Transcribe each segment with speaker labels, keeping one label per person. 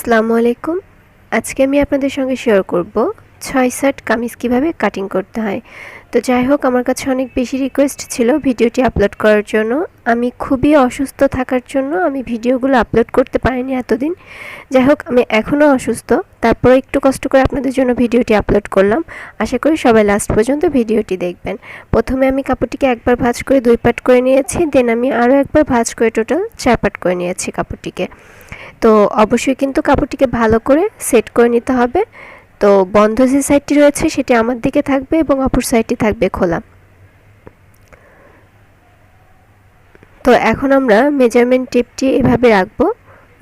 Speaker 1: আসসালামু আলাইকুম। আজকে আমি আপনাদের সঙ্গে শেয়ার করব ছয় শার্ট কামিজ কীভাবে কাটিং করতে হয়। তো যাই হোক আমার কাছে অনেক বেশি রিকোয়েস্ট ছিল ভিডিওটি আপলোড করার জন্য। আমি খুবই অসুস্থ থাকার জন্য আমি ভিডিওগুলো আপলোড করতে পারিনি এতদিন। যাই হোক আমি এখনও অসুস্থ। তারপরে একটু কষ্ট করে আপনাদের জন্য ভিডিওটি আপলোড করলাম। আশা করি সবাই লাস্ট পর্যন্ত ভিডিওটি দেখবেন। প্রথমে আমি কাপড়টিকে একবার ভাঁজ করে দুই পাট করে নিয়েছি দেন আমি আরও একবার ভাঁজ করে টোটাল চার পাট করে নিয়েছি কাপড়টিকে। তো অবশ্যই কিন্তু কাপড়টিকে ভালো করে সেট করে নিতে হবে। তো বন্ধ যে সাইডটি রয়েছে সেটি আমার দিকে থাকবে এবং অপর সাইডটি থাকবে খোলা। তো এখন আমরা মেজারমেন্ট টিপটি এভাবে রাখব।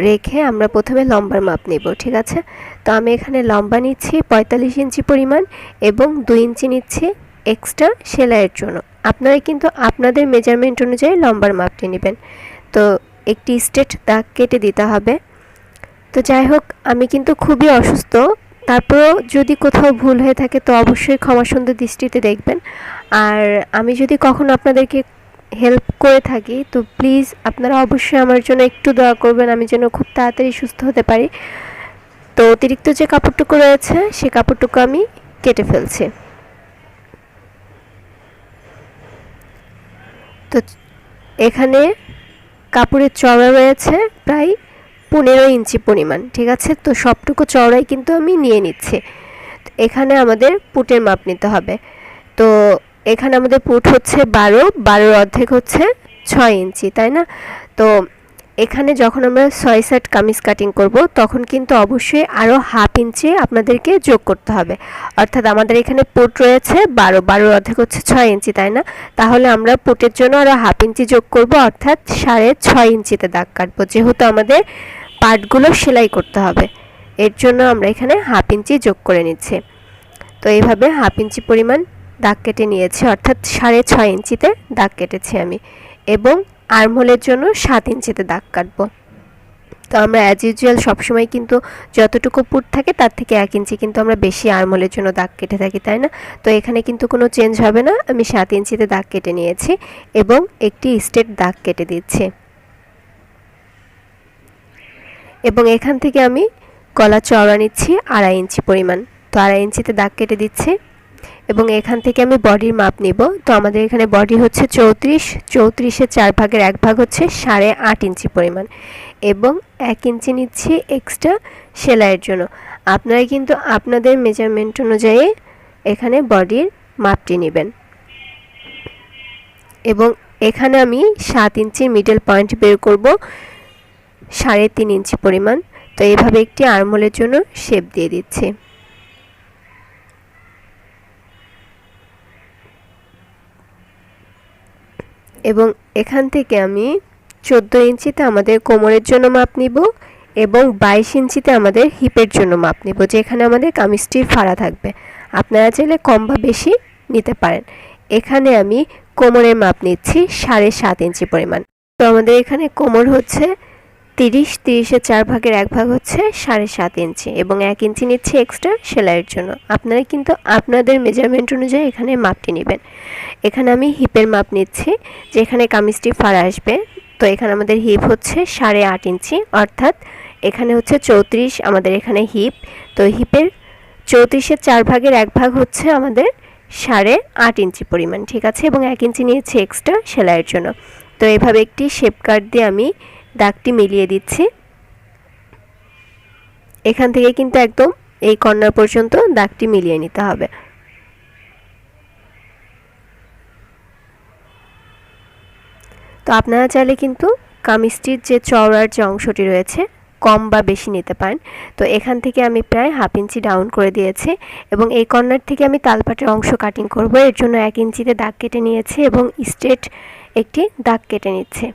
Speaker 1: রেখে আমরা প্রথমে লম্বার মাপ নেব, ঠিক আছে? তো আমি এখানে লম্বা নিচ্ছি পঁয়তাল্লিশ ইঞ্চি পরিমাণ এবং দুই ইঞ্চি নিচ্ছি এক্সট্রা সেলাইয়ের জন্য। আপনারা কিন্তু আপনাদের মেজারমেন্ট অনুযায়ী লম্বার মাপটি নেবেন। তো একটি স্ট্রেট দাগ কেটে দিতে হবে। তো যাই হোক, আমি কিন্তু খুবই অসুস্থ তারপরেও যদি কোথাও ভুল হয়ে থাকে, তো অবশ্যই ক্ষমা সুন্দর দৃষ্টিতে দেখবেন। আর আমি যদি কখনো আপনাদেরকে হেল্প করে থাকি, তো প্লিজ আপনারা অবশ্যই আমার জন্য একটু দোয়া করবেন, আমি যেন খুব তাড়াতাড়ি সুস্থ হতে পারি। তো অতিরিক্ত যে কাপড়টুকু রয়েছে, সে কাপড়টুকু আমি কেটে ফেলছি। তো এখানে কাপড়ের চড়া রয়েছে, প্রায় পনেরো ইঞ্চি পরিমাণ, ঠিক আছে? তো সবটুকু চওড়াই কিন্তু আমি নিয়ে নিচ্ছি। এখানে আমাদের পুটের মাপ নিতে হবে। তো এখানে আমাদের পুট হচ্ছে বারো, বারোর অর্ধেক হচ্ছে ছয় ইঞ্চি, তাই না? তো এখানে যখন আমরা ছয় সেট কামিজ কাটিং করব, তখন কিন্তু অবশ্যই আরও হাফ ইঞ্চি আপনাদেরকে যোগ করতে হবে। অর্থাৎ আমাদের এখানে পুট রয়েছে বারো, বারোর অর্ধেক হচ্ছে ছয় ইঞ্চি, তাই না? তাহলে আমরা পুটের জন্য আরও হাফ ইঞ্চি যোগ করব, অর্থাৎ সাড়ে ছয় ইঞ্চিতে দাগ কাটবো, যেহেতু আমাদের পার্টগুলো সেলাই করতে হবে। এর জন্য আমরা এখানে হাফ ইঞ্চি যোগ করে নিচ্ছি। তো এইভাবে হাফ ইঞ্চি পরিমাণ দাগ কেটে নিয়েছি, অর্থাৎ সাড়ে ছয় ইঞ্চিতে দাগ কেটেছি আমি এবং আর্মহোলের জন্য সাত ইঞ্চিতে দাগ কাটবো। তো আমরা অ্যাজ ইউজুয়াল সবসময় কিন্তু যতটুকু পুট থাকে তার থেকে এক ইঞ্চি কিন্তু আমরা বেশি আর্মহোলের জন্য দাগ কেটে থাকি, তাই না? তো এখানে কিন্তু কোনো চেঞ্জ হবে না। আমি সাত ইঞ্চিতে দাগ কেটে নিয়েছি এবং একটি স্টেট দাগ কেটে দিচ্ছি। এবং এখান থেকে আমি গলা চওড়া নিচ্ছি আড়াই ইঞ্চি পরিমাণ। তো আড়াই ইঞ্চিতে দাগ কেটে দিচ্ছি এবং এখান থেকে আমি বডির মাপ নিব। তো আমাদের এখানে বডি হচ্ছে চৌত্রিশ চৌত্রিশের চার ভাগের এক ভাগ হচ্ছে সাড়ে আট ইঞ্চি পরিমাণ এবং এক ইঞ্চি নিচ্ছি এক্সট্রা সেলাইয়ের জন্য। আপনারা কিন্তু আপনাদের মেজারমেন্ট অনুযায়ী এখানে বডির মাপটি নেবেন। এবং এখানে আমি সাত ইঞ্চির মিডল পয়েন্ট বের করব। সাড়ে তিন ইঞ্চি পরিমাণ। তো এইভাবে একটি আরমোলের জন্য শেপ দিয়ে দিচ্ছি। এবং এখান থেকে আমি চোদ্দ ইঞ্চিতে আমাদের কোমরের জন্য মাপ নিব এবং বাইশ ইঞ্চিতে আমাদের হিপের জন্য মাপ নিব, যেখানে আমাদের কামিজটির ফাড়া থাকবে। আপনারা চাইলে কম বা বেশি নিতে পারেন। এখানে আমি কোমরের মাপ নিচ্ছি সাড়ে সাত ইঞ্চি পরিমাণ। তো আমাদের এখানে কোমর হচ্ছে তিরিশ তিরিশের চার ভাগের এক ভাগ হচ্ছে সাড়ে সাত ইঞ্চি এবং এক ইঞ্চি নিচ্ছে এক্সট্রা সেলাইয়ের জন্য। আপনারা কিন্তু আপনাদের মেজারমেন্ট অনুযায়ী এখানে মাপটি নেবেন। এখানে আমি হিপের মাপ নিচ্ছি, যেখানে কামিজটি ফাড়া আসবে। তো এখানে আমাদের হিপ হচ্ছে সাড়ে আট ইঞ্চি, অর্থাৎ এখানে হচ্ছে চৌত্রিশ আমাদের এখানে হিপ তো হিপের চৌত্রিশের চার ভাগের এক ভাগ হচ্ছে আমাদের সাড়ে আট ইঞ্চি পরিমাণ, ঠিক আছে? এবং এক ইঞ্চি নিয়েছি এক্সট্রা সেলাইয়ের জন্য। তো এভাবে একটি শেপ কাট দিয়ে আমি দাগটি মিলিয়ে দিচ্ছি। এখান থেকে কিন্তু একদম এই কর্নার পর্যন্ত দাগটি মিলিয়ে নিতে হবে। তো আপনারা চাইলে কিন্তু কামিজটির যে চওড়ার যে অংশটি রয়েছে, কম বা বেশি নিতে পারেন। তো এখান থেকে আমি প্রায় হাফ ইঞ্চি ডাউন করে দিয়েছি এবং এই কর্নার থেকে আমি তালপাটের অংশ কাটিং করব। এর জন্য এক ইঞ্চিতে দাগ কেটে নিয়েছি এবং স্ট্রেট একটি দাগ কেটে নিচ্ছে।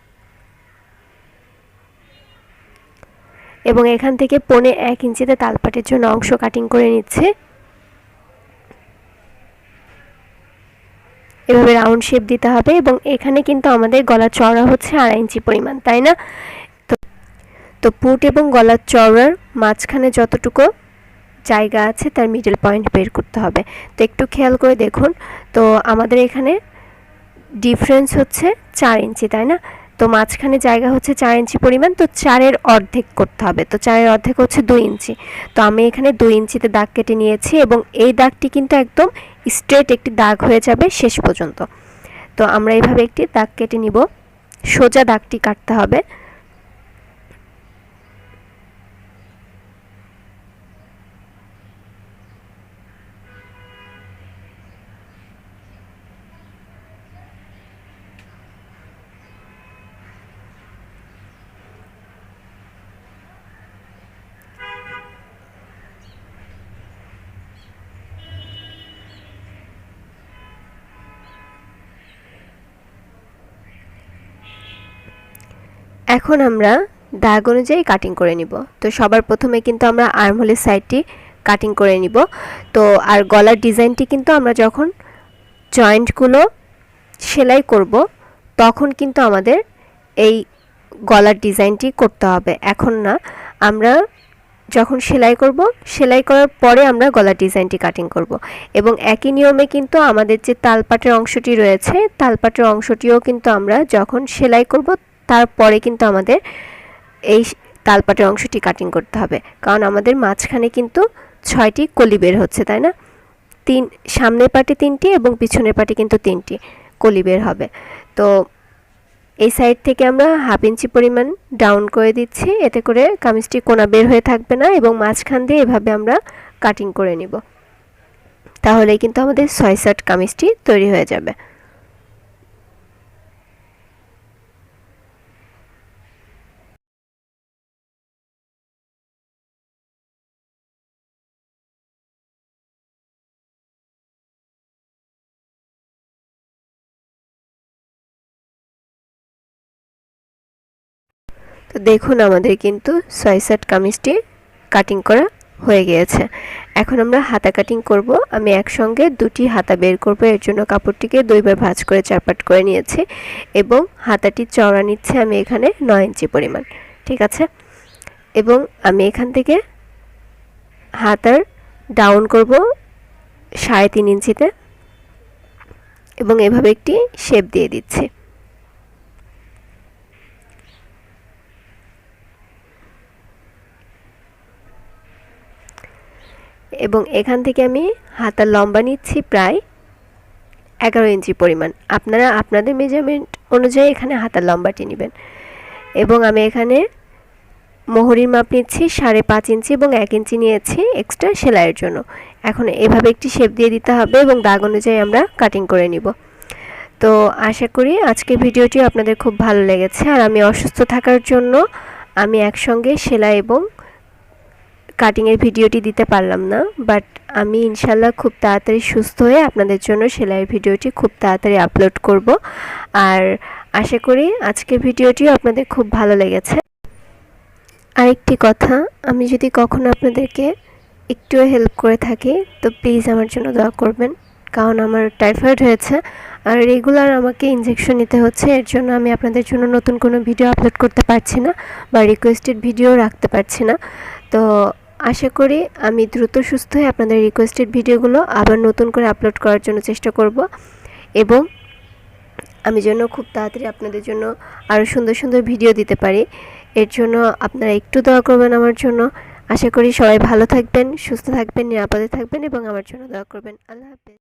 Speaker 1: এবং এখান থেকে পনে এক ইঞ্চিতে তালপাটের জন্য অংশ কাটিং করে নিচ্ছে। এভাবে রাউন্ড শেপ দিতে হবে এবং এখানে কিন্তু আমাদের গলা চওড়া হচ্ছে আড়াই ইঞ্চি পরিমাণ, তাই না? তো তো পুট এবং গলার চওড়ার মাঝখানে যতটুকু জায়গা আছে তার মিডল পয়েন্ট বের করতে হবে। তো একটু খেয়াল করে দেখুন, তো আমাদের এখানে ডিফারেন্স হচ্ছে চার ইঞ্চি, তাই না? তো মাঝখানে জায়গা হচ্ছে চার ইঞ্চি পরিমাণ, তো চারের অর্ধেক করতে হবে। তো চারের অর্ধেক হচ্ছে দুই ইঞ্চি। তো আমি এখানে দুই ইঞ্চিতে দাগ কেটে নিয়েছি এবং এই দাগটি কিন্তু একদম স্ট্রেট একটি দাগ হয়ে যাবে শেষ পর্যন্ত। তো আমরা এইভাবে একটি দাগ কেটে নিব। সোজা দাগটি কাটতে হবে। এখন আমরা দাগ অনুযায়ী কাটিং করে নিব। তো সবার প্রথমে কিন্তু আমরা আর্মহোলের সাইডটি কাটিং করে নিব। তো আর গলার ডিজাইনটি কিন্তু আমরা যখন জয়েন্টগুলো সেলাই করব, তখন কিন্তু আমাদের এই গলার ডিজাইনটি করতে হবে। এখন না, আমরা যখন সেলাই করব, সেলাই করার পরে আমরা গলার ডিজাইনটি কাটিং করব। এবং একই নিয়মে কিন্তু আমাদের যে তালপাটের অংশটি রয়েছে, তালপাটের অংশটিও কিন্তু আমরা যখন সেলাই করব তারপরে কিন্তু আমাদের এই তালপাটের অংশটি কাটিং করতে হবে। কারণ আমাদের মাঝখানে কিন্তু ছয়টি কলি বের হচ্ছে, তাই না? তিন, সামনের পাটে তিনটি এবং পিছনের পাটে কিন্তু তিনটি কলি বের হবে। তো এই সাইড থেকে আমরা হাফ ইঞ্চি পরিমাণ ডাউন করে দিচ্ছি। এতে করে কামিজটি কোনা বের হয়ে থাকবে না এবং মাঝখান দিয়ে এভাবে আমরা কাটিং করে নিব। তাহলেই কিন্তু আমাদের ছয় সাট কামিজটি তৈরি হয়ে যাবে। তো দেখুন আমাদের কিন্তু ছয় সেট কামিজটি কাটিং করা হয়ে গিয়েছে। এখন আমরা হাতা কাটিং করব। আমি একসঙ্গে দুটি হাতা বের করব। এর জন্য কাপড়টিকে দুইবার ভাঁজ করে চারপাট করে নিয়েছি এবং হাতাটি চওড়া নিচ্ছে আমি এখানে নয় ইঞ্চি পরিমাণ, ঠিক আছে? এবং আমি এখান থেকে হাতার ডাউন করব সাড়ে তিন ইঞ্চিতে এবং এভাবে একটি শেপ দিয়ে দিচ্ছি। এবং এখান থেকে আমি হাতার লম্বা নিচ্ছি প্রায় এগারো ইঞ্চি পরিমাণ। আপনারা, আপনাদের মেজারমেন্ট অনুযায়ী এখানে হাতার লম্বাটি নেবেন। এবং আমি এখানে মোহরির মাপ নিচ্ছি, সাড়ে পাঁচ ইঞ্চি এবং এক ইঞ্চি নিয়েছি এক্সট্রা সেলাইয়ের জন্য। এখন এভাবে একটি শেপ দিয়ে দিতে হবে এবং দাগ অনুযায়ী আমরা কাটিং করে নিব। তো আশা করি আজকের ভিডিওটি আপনাদের খুব ভালো লেগেছে। আর আমি অসুস্থ থাকার জন্য আমি একসঙ্গে সেলাই এবং কাটিংয়ের ভিডিওটি দিতে পারলাম না বাট আমি ইনশাল্লাহ খুব তাড়াতাড়ি সুস্থ হয়ে আপনাদের জন্য সেলাইয়ের ভিডিওটি খুব তাড়াতাড়ি আপলোড করব। আর আশা করি আজকের ভিডিওটিও আপনাদের খুব ভালো লেগেছে। আরেকটি কথা, আমি যদি কখনো আপনাদেরকে একটুও হেল্প করে থাকি, তো প্লিজ আমার জন্য দোয়া করবেন, কারণ আমার টাইফয়েড হয়েছে। আর রেগুলার আমাকে ইনজেকশন নিতে হচ্ছে, এর জন্য আমি আপনাদের জন্য নতুন কোনো ভিডিও আপলোড করতে পারছি না, বা রিকোয়েস্টেড ভিডিও রাখতে পারছি না। তো আশা করি আমি দ্রুত সুস্থ হয়ে আপনাদের রিকোয়েস্টেড ভিডিওগুলো আবার নতুন করে আপলোড করার জন্য চেষ্টা করব। এবং আমি যেন খুব তাড়াতাড়ি আপনাদের জন্য আরও সুন্দর সুন্দর ভিডিও দিতে পারি। এর জন্য আপনারা একটু দয়া করবেন আমার জন্য। আশা করি সবাই ভালো থাকবেন, সুস্থ থাকবেন, নিরাপদে থাকবেন এবং আমার জন্য দয়া করবেন। আল্লাহ হাফেজ।